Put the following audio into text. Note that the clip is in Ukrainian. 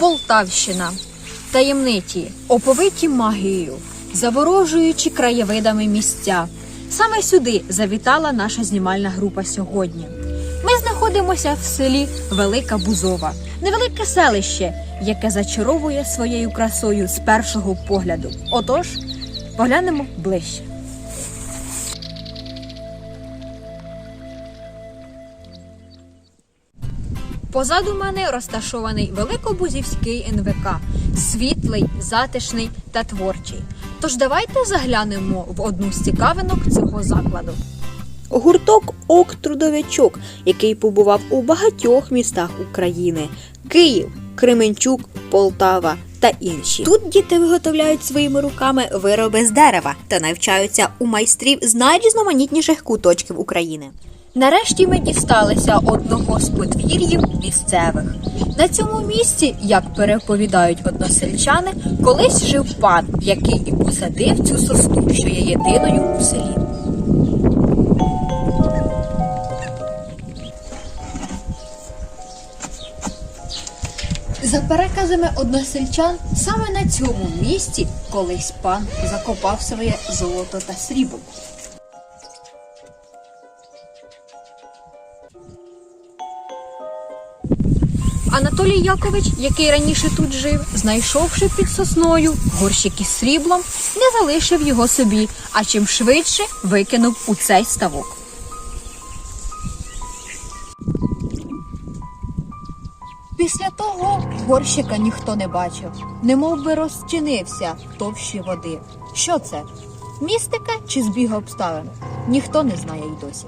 Полтавщина. Таємниті, оповиті магією, заворожуючи краєвидами місця. Саме сюди завітала наша знімальна група сьогодні. Ми знаходимося в селі Велика Бузова, невелике селище, яке зачаровує своєю красою з першого погляду. Отож, поглянемо ближче. Позаду мене розташований Великобузівський НВК, світлий, затишний та творчий. Тож давайте заглянемо в одну з цікавинок цього закладу. Гурток Ок Трудовичок, який побував у багатьох містах України: Київ, Кременчук, Полтава та інші. Тут діти виготовляють своїми руками вироби з дерева та навчаються у майстрів з найрізноманітніших куточків України. Нарешті ми дісталися одного з подвір'їв місцевих. На цьому місці, як переповідають односельчани, колись жив пан, який і посадив цю сосну, що є єдиною у селі. За переказами односельчан, саме на цьому місці колись пан закопав своє золото та срібло. Анатолій Якович, який раніше тут жив, знайшовши під сосною горщик із сріблом, не залишив його собі, а чим швидше викинув у цей ставок. Після того горщика ніхто не бачив, немов би розчинився в товщі води. Що це? Містика чи збіг обставин? Ніхто не знає й досі.